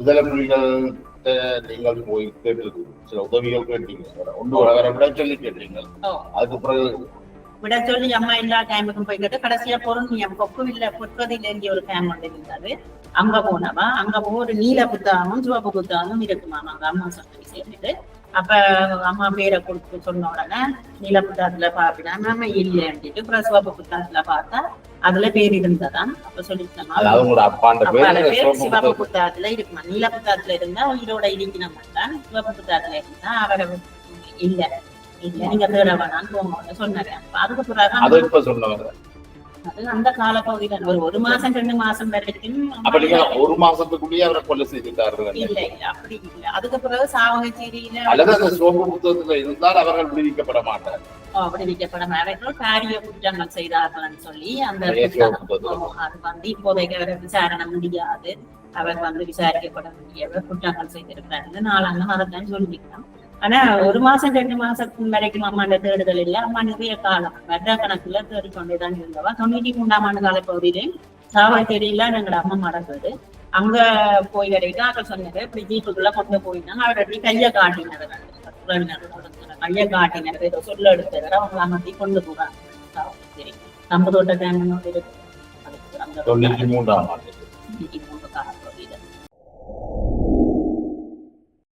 விடுதலை புலிகள் நீங்கள் போய் கேட்டிருக்கு சில உதவிகள் கேட்டீங்க. ஒன்று வர விட சொல்லி கேட்டீங்க. அதுக்கு பிறகு விட சொல்லி அம்மா எல்லா டைமுக்கும் போய் கேட்டு கடைசியா பொருள் கொக்கு இல்ல பொற்கதில இங்கே ஒரு கேம் ஒன்று இருந்தது அங்க போனவா? அங்க போ ஒரு நீல புத்தகமும் சிவப்பு புத்தகமும் இருக்குமாமா அங்க அம்மா சொன்ன விஷயத்துக்கு அப்ப அம்மா பேரை கொடுத்து சொன்ன உடனே நீல புத்தகத்துல பாப்பினா நம்ம இல்லைன்ட்டு அப்புறம் சிவப்பு புத்தகத்துல பார்த்தா அதுல பேர் இருந்ததான் அப்ப பேர் சிவப்பு. புத்தகத்துல இருக்குமா? நீல புத்தகத்துல இருந்தா உயிரோட இருக்கிற மாட்டான். சிவப்பு புத்தகத்துல இருந்தா அவரை இல்ல இல்ல நீங்க தேட வேணாம்னு போங்க சொன்னாரு. அதுக்கு பிறகு அந்த காலப்பகுதியில ஒரு ஒரு மாசம் ரெண்டு மாசம் வரைக்கும் அப்ப நீங்க ஒரு மாசத்துக்குள்ளேயே அவரை கொலை செய்துட்டாரு இல்ல இல்ல அப்படி இல்ல. அதுக்கு பிறகு சாவகச்சேரியில அல்லது அந்த சிவப்பு புத்தகத்துல இருந்தால் அவர்கள் விடுவிக்கப்பட மாட்டார் அப்படி வைக்கப்பட அவர்கள் காரிய குற்றங்கள் செய்தார்கள்னு சொல்லி அந்த அது வந்து இப்போதைக்கு அவரை விசாரணை முடியாது. அவர் வந்து விசாரிக்கப்பட முடியவர் குற்றங்கள் செய்திருக்கிறாரு. நாளாங்க அதைத்தான் சொல்லிக்கலாம் ஆனா ஒரு மாசம் ரெண்டு மாசத்துக்கு வரைக்கும் அம்மாண்ட தேடுதல் இல்ல. அம்மா நிறைய காலம். வருட கணக்குல தேடிக்கொண்டேதான் இருந்தவா. தொண்ணூத்தி மூணாம் ஆண்டு கால பகுதியிலே சாவச்சேரியில எங்களோட அம்மா மடங்குது அங்க போய் வரைக்கும் அவர்கள் சொன்னது இப்படி ஜீப்புக்குள்ள கொண்டு போயிட்டாங்க. அவர் அப்படி கையை காட்டினார். கையை காட்டினார் ஏதோ சொல்ல எடுத்தவர் அவங்க அமர்த்தி கொண்டு போறாங்க. நம்ம தோட்ட டேம் இருக்கு அதுக்கு அங்க தொண்ணூத்தி மூன்றாம் ஆண்டு.